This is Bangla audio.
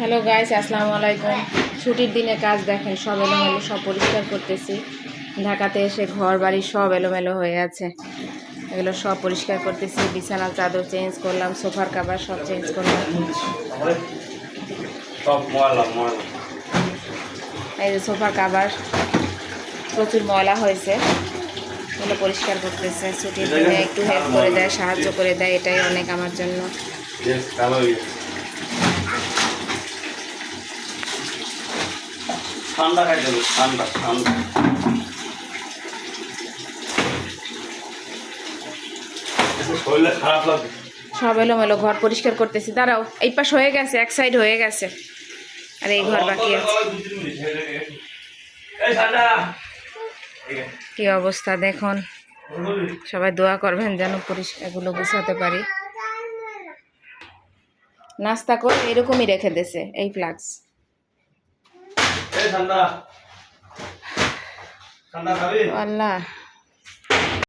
হ্যালো গাইস আসসালামু আলাইকুম। ছুটির দিনে কাজ দেখেন সব এলোমেলো সব পরিষ্কার করতেছি। ঢাকাতে এসে ঘর বাড়ি সব এলোমেলো হয়ে আছে। এগুলো সব পরিষ্কার করতেছি বিছানার চাদর চেঞ্জ করলাম সোফার কাভার সব চেঞ্জ করলাম। এই যে সোফার কাভার প্রচুর ময়লা হয়েছে। এগুলো পরিষ্কার করতেছে ছুটির দিনে একটু হেল্প করে দেয় সাহায্য করে দেয় এটাই অনেক আমার জন্য বেশ কালো হয়ে গেছে ঠান্ডা খাইতে হবে ঠান্ডা ঠান্ডা। শরীরে খারাপ লাগে সব এলোমেলো ঘর পরিষ্কার করতেছি। দাঁড়াও এই পাশ হয়ে গেছে এক সাইড হয়ে গেছে। আর এই ঘর বাকি আছে। কি অবস্থা দেখুন। সবাই দোয়া করবেন যেন পরিষ্কার এগুলো গুছাতে পারি। নাস্তা করে এরকমই রেখে দিয়েছে এই ফ্লাক্স ঠান্ডা। ঠান্ডা খাবি? আল্লাহ